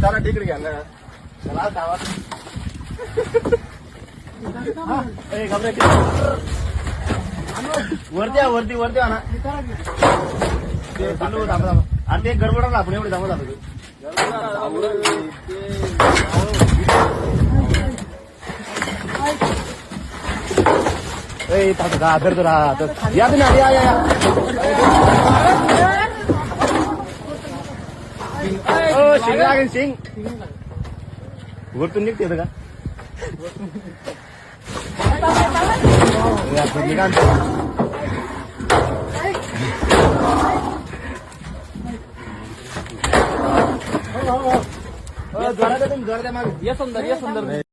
त्याला तिकडे घ्या ना त्याला वरती वरती वरती आणा. ते थांबू थांबा आणि ते गडबडा आपण एवढे थांबत आपण ए थांब आदर तुला या तुम्ही या या. शिंग लागेल शिंग वरतून निघते का जोरात जोरात मागे. ये सुंदर ये सुंदर।